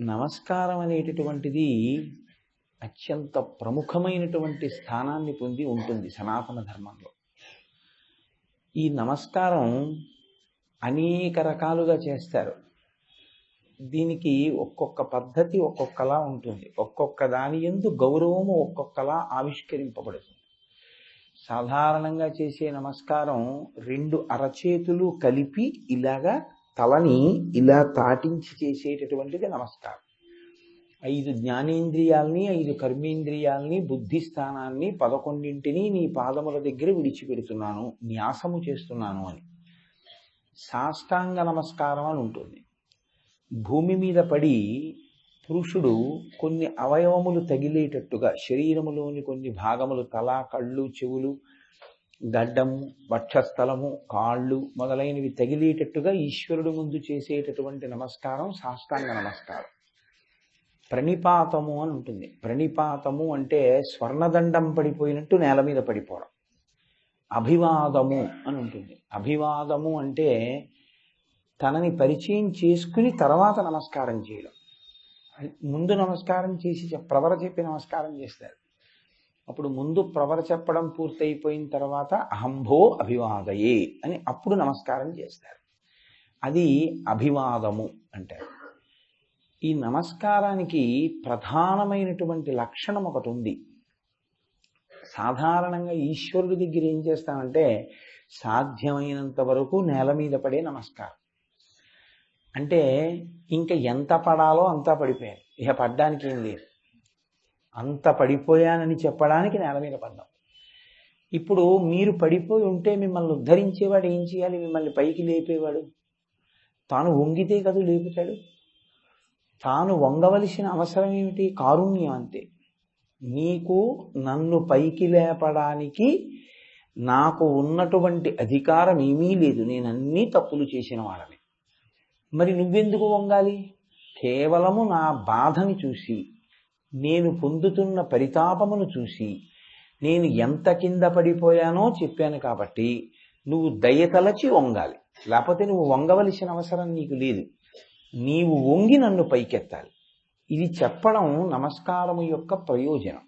నమస్కారం అనేటటువంటిది అత్యంత ప్రముఖమైనటువంటి స్థానాన్ని పొంది ఉంటుంది సనాతన ధర్మంలో. ఈ నమస్కారం అనేక రకాలుగా చేస్తారు. దీనికి ఒక్కొక్క పద్ధతి ఒక్కొక్కలా ఉంటుంది. ఒక్కొక్క దాని ఎందు గౌరవము ఒక్కొక్కలా ఆవిష్కరింపబడుతుంది. సాధారణంగా చేసే నమస్కారం రెండు అరచేతులు కలిపి ఇలాగా తలని ఇలా తాటించి చేసేటటువంటిది నమస్కారం. ఐదు జ్ఞానేంద్రియాల్ని ఐదు కర్మేంద్రియాల్ని బుద్ధి స్థానాన్ని పదకొండింటిని నీ పాదముల దగ్గర విడిచిపెడుతున్నాను న్యాసము చేస్తున్నాను అని. సాష్టాంగ నమస్కారం అని ఉంటుంది. భూమి మీద పడి పురుషుడు కొన్ని అవయవములు తగిలేటట్టుగా శరీరములోని కొన్ని భాగములు తల కళ్ళు చెవులు గడ్డము వక్షస్థలము కాళ్ళు మొదలైనవి తగిలేటట్టుగా ఈశ్వరుడు ముందు చేసేటటువంటి నమస్కారం సాష్టాంగ నమస్కారం. ప్రణిపాతము అని ఉంటుంది. ప్రణిపాతము అంటే స్వర్ణదండం పడిపోయినట్టు నేల మీద పడిపోవడం. అభివాదము అని ఉంటుంది. అభివాదము అంటే తనని పరిచయం చేసుకుని తర్వాత నమస్కారం చేయడం. ముందు నమస్కారం చేసి ప్రవర చెప్పి నమస్కారం చేస్తారు. అప్పుడు ముందు ప్రవర చెప్పడం పూర్తయిపోయిన తర్వాత అహంభో అభివాదయే అని అప్పుడు నమస్కారం చేస్తారు. అది అభివాదము అంటారు. ఈ నమస్కారానికి ప్రధానమైనటువంటి లక్షణం ఒకటి ఉంది. సాధారణంగా ఈశ్వరుడి దగ్గర ఏం చేస్తామంటే సాధ్యమైనంత వరకు నేల మీద పడే నమస్కారం. అంటే ఇంకా ఎంత పడాలో అంతా పడిపోయారు. ఇక పడ్డానికి ఏం లేదు. అంత పడిపోయానని చెప్పడానికి నేల మీద పడ్డాం. ఇప్పుడు మీరు పడిపోయి ఉంటే మిమ్మల్ని ఉద్ధరించేవాడు ఏం చేయాలి? మిమ్మల్ని పైకి లేపేవాడు? తాను వంగితే కదా లేపుతాడు? తాను వంగవలసిన అవసరం ఏమిటి? కారుణ్యం అంతే. నీకు నన్ను పైకి లేపడానికి నాకు ఉన్నటువంటి అధికారం ఏమీ లేదు. నేను అన్నీ తప్పులు చేసిన వాడని. మరి నువ్వెందుకు వంగాలి? కేవలము నా బాధని చూసి నేను పొందుతున్న పరితాపమును చూసి నేను ఎంత కింద పడిపోయానో చెప్పాను కాబట్టి నువ్వు దయతలచి వంగాలి. లేకపోతే నువ్వు వంగవలసిన అవసరం నీకు లేదు. నీవు వంగి నన్ను పైకెత్తాలి. ఇది చెప్పడం నమస్కారము యొక్క ప్రయోజనం.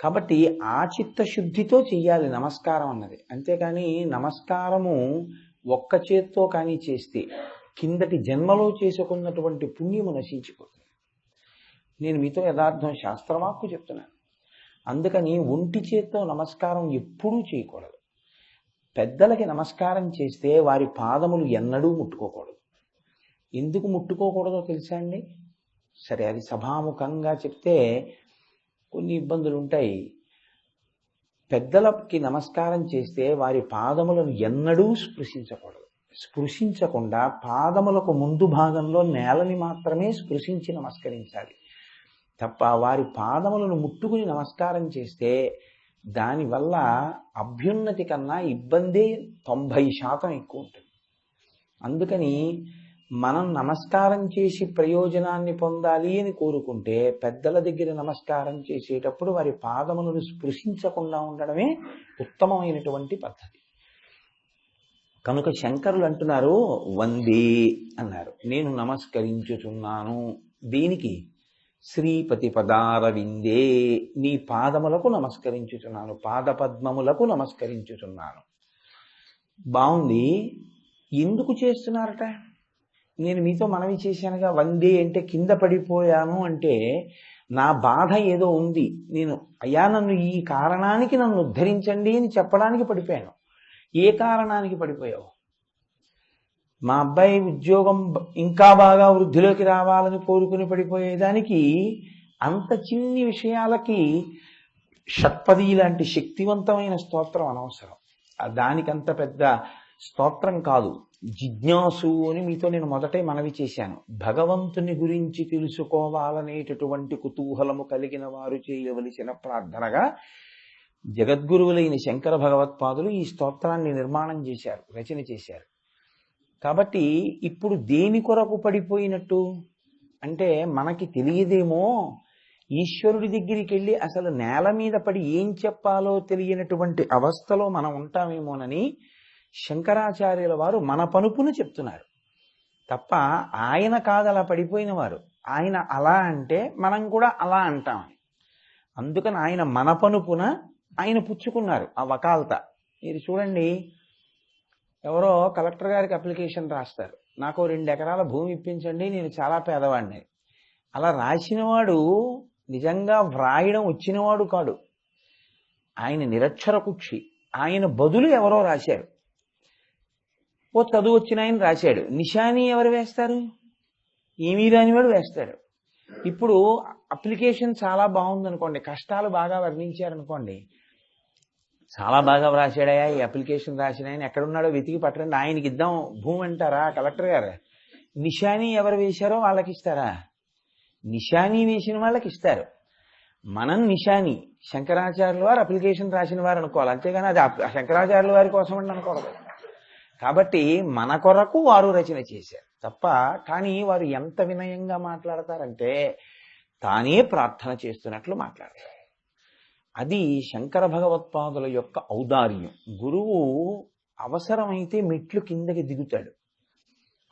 కాబట్టి ఆ చిత్తశుద్ధితో చెయ్యాలి నమస్కారం అన్నది. అంతేకాని నమస్కారము ఒక్క చేత్తో కానీ చేస్తే కిందటి జన్మలో చేసుకున్నటువంటి పుణ్యము నశించిపోతుంది. నేను మీతో యథార్థం శాస్త్రవాక్కు చెప్తున్నాను. అందుకని ఒంటి చేత్తో నమస్కారం ఎప్పుడూ చేయకూడదు. పెద్దలకి నమస్కారం చేస్తే వారి పాదములు ఎన్నడూ ముట్టుకోకూడదు. ఎందుకు ముట్టుకోకూడదో తెలుసా అండి? సరే అది సభాముఖంగా చెప్తే కొన్ని ఇబ్బందులు ఉంటాయి. పెద్దలకి నమస్కారం చేస్తే వారి పాదములను ఎన్నడూ స్పృశించకూడదు. స్పృశించకుండా పాదములకు ముందు భాగంలో నేలని మాత్రమే స్పృశించి నమస్కరించాలి. తప్ప వారి పాదములను ముట్టుకుని నమస్కారం చేస్తే దానివల్ల అభ్యున్నతి కన్నా ఇబ్బందే తొంభై శాతం ఎక్కువ ఉంటుంది. అందుకని మనం నమస్కారం చేసి ప్రయోజనాన్ని పొందాలి అని కోరుకుంటే పెద్దల దగ్గర నమస్కారం చేసేటప్పుడు వారి పాదములను స్పృశించకుండా ఉండడమే ఉత్తమమైనటువంటి పద్ధతి. కనుక శంకరులు అంటున్నారు వందే అన్నారు. నేను నమస్కరించుచున్నాను. దీనికి శ్రీపతి పదారవిందే నీ పాదములకు నమస్కరించుచున్నాను. పాదపద్మములకు నమస్కరించుచున్నాను. బాగుంది ఎందుకు చేస్తున్నారట? నేను మీతో మనవి చేశానుగా వందే అంటే కింద పడిపోయాను అంటే నా బాధ ఏదో ఉంది. నేను అయ్యా నన్ను ఈ కారణానికి నన్ను ఉద్ధరించండి అని చెప్పడానికి పడిపోయాను. ఏ కారణానికి పడిపోయావు? మా అబ్బాయి ఉద్యోగం ఇంకా బాగా వృద్ధిలోకి రావాలని కోరుకుని పడిపోయేదానికి అంత చిన్ని విషయాలకి షట్పది లాంటి శక్తివంతమైన స్తోత్రం అనవసరం. దానికంత పెద్ద స్తోత్రం కాదు. జిజ్ఞాసు అని మీతో నేను మొదటే మనవి చేశాను. భగవంతుని గురించి తెలుసుకోవాలనేటటువంటి కుతూహలము కలిగిన వారు చేయవలసిన ప్రార్థనగా జగద్గురువులైన శంకర భగవత్పాదులు ఈ స్తోత్రాన్ని నిర్మాణం చేశారు రచన చేశారు. కాబట్టి ఇప్పుడు దేని కొరకు పడిపోయినట్టు? అంటే మనకి తెలియదేమో ఈశ్వరుడి దగ్గరికి వెళ్ళి అసలు నేల మీద పడి ఏం చెప్పాలో తెలియనటువంటి అవస్థలో మనం ఉంటామేమోనని శంకరాచార్యుల వారు మన పనుపును చెప్తున్నారు. తప్ప ఆయన కాదు అలా పడిపోయిన వారు ఆయన అలా అంటే మనం కూడా అలా అంటామని అందుకని ఆయన మన పనుపున ఆయన పుచ్చుకున్నారు ఆ వకాల్త. మీరు చూడండి ఎవరో కలెక్టర్ గారికి అప్లికేషన్ రాస్తారు. నాకు రెండు ఎకరాల భూమి ఇప్పించండి నేను చాలా పేదవాడిని. అలా రాసినవాడు నిజంగా వ్రాయడం వచ్చినవాడు కాడు. ఆయన నిరక్షర కుక్షి. ఆయన బదులు ఎవరో రాశారు. ఓ చదువు వచ్చిన ఆయన రాశాడు. నిషాని ఎవరు వేస్తారు? ఏమీ రానివాడు వేస్తాడు. ఇప్పుడు అప్లికేషన్ చాలా బాగుందనుకోండి కష్టాలు బాగా వర్ణించారనుకోండి చాలా బాగా వ్రాసాడయా ఈ అప్లికేషన్ రాసిన ఆయన. ఎక్కడున్నాడో వెతికి పట్టండి ఆయనకి ఇద్దాం భూమి అంటారా? కలెక్టర్ గారు నిషాని ఎవరు వేశారో వాళ్ళకి ఇస్తారా నిషాని వేసిన వాళ్ళకి ఇస్తారు మనం నిషాని శంకరాచార్యుల వారు అప్లికేషన్ రాసిన వారు అనుకోవాలి. అంతేగాని అది శంకరాచార్యుల వారి కోసం అని అనుకోకూడదు. కాబట్టి మన కొరకు వారు రచన చేశారు తప్ప కానీ వారు ఎంత వినయంగా మాట్లాడతారంటే తానే ప్రార్థన చేస్తున్నట్లు మాట్లాడతారు. అది శంకర భగవత్పాదుల యొక్క ఔదార్యం. గురువు అవసరమైతే మెట్లు కిందకి దిగుతాడు.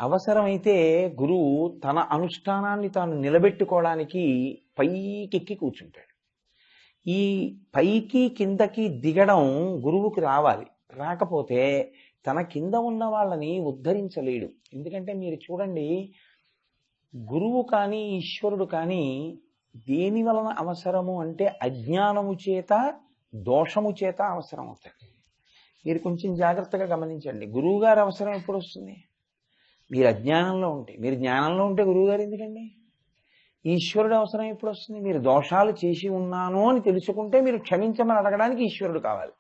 అవసరమైతే గురువు తన అనుష్ఠానాన్ని తాను నిలబెట్టుకోవడానికి పైకెక్కి కూర్చుంటాడు. ఈ పైకి కిందకి దిగడం గురువుకి రావాలి. రాకపోతే తన కింద ఉన్న వాళ్ళని ఉద్ధరించలేడు. ఎందుకంటే మీరు చూడండి గురువు కానీ ఈశ్వరుడు కానీ దేని వలన అవసరము అంటే అజ్ఞానము చేత దోషము చేత అవసరం అవుతుంది మీరు కొంచెం జాగ్రత్తగా గమనించండి. గురువుగారు అవసరం ఎప్పుడు వస్తుంది మీరు అజ్ఞానంలో ఉంటే. మీరు జ్ఞానంలో ఉంటే గురువుగారు ఎందుకండి? ఈశ్వరుడు అవసరం ఎప్పుడు వస్తుంది మీరు దోషాలు చేసి ఉన్నాను అని తెలుసుకుంటే మీరు క్షమించమని అడగడానికి ఈశ్వరుడు కావాలి.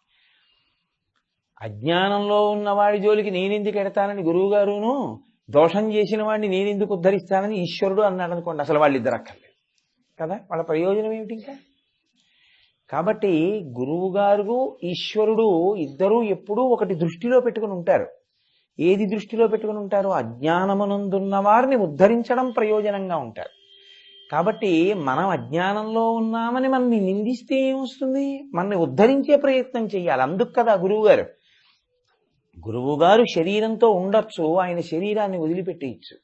అజ్ఞానంలో ఉన్నవాడి జోలికి నేనెందుకు ఎడతానని గురువుగారును? దోషం చేసిన వాడిని నేనెందుకు ఉద్ధరిస్తానని ఈశ్వరుడు అన్నాడు అనుకోండి అసలు వాళ్ళు ఇద్దరు అక్కర్లేదు కదా? వాళ్ళ ప్రయోజనం ఏమిటి ఇంకా? కాబట్టి గురువు గారు ఈశ్వరుడు ఇద్దరూ ఎప్పుడూ ఒకటి దృష్టిలో పెట్టుకుని ఉంటారు. ఏది దృష్టిలో పెట్టుకుని ఉంటారు? అజ్ఞానమునందున్న వారిని ఉద్ధరించడం ప్రయోజనంగా ఉంటారు. కాబట్టి మనం అజ్ఞానంలో ఉన్నామని మనల్ని నిందిస్తే ఏమొస్తుంది? మనని ఉద్ధరించే ప్రయత్నం చేయాలి. అందుకు కదా గురువు గారు. గురువు గారు శరీరంతో ఉండొచ్చు ఆయన శరీరాన్ని వదిలిపెట్టేయచ్చు.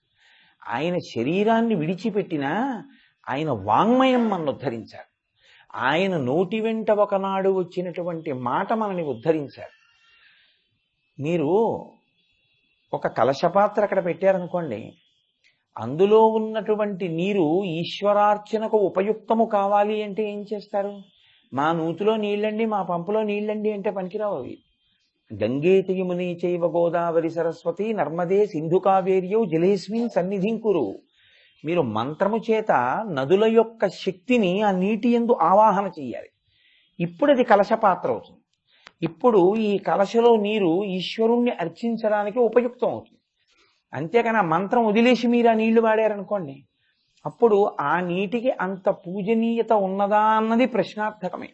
ఆయన శరీరాన్ని విడిచిపెట్టినా ఆయన వాంగ్మయం మనల్ని ఉద్ధరించారు ఆయన నోటి వెంట ఒకనాడు వచ్చినటువంటి మాట మనని ఉద్ధరించారు మీరు ఒక కలశపాత్ర అక్కడ పెట్టారనుకోండి అందులో ఉన్నటువంటి నీరు ఈశ్వరార్చనకు ఉపయుక్తము కావాలి అంటే ఏం చేస్తారు? మా నూతిలో నీళ్ళండి మా పంపులో నీళ్ళండి అంటే పనికిరావు అవి. గంగేతి యముని చైవ గోదావరి సరస్వతి నర్మదే సింధు కావేర్యౌ జలేస్మిన్ సన్నిధింకురు. మీరు మంత్రము చేత నదుల యొక్క శక్తిని ఆ నీటి ఎందు ఆవాహన చేయాలి ఇప్పుడు అది కలశపాత్ర అవుతుంది. ఇప్పుడు ఈ కలశలో నీరు ఈశ్వరుణ్ణి అర్చించడానికి ఉపయుక్తం అవుతుంది. అంతేకాని ఆ మంత్రం వదిలేసి మీరు ఆ నీళ్ళు వాడారనుకోండి అప్పుడు ఆ నీటికి అంత పూజనీయత ఉన్నదా అన్నది ప్రశ్నార్థకమే.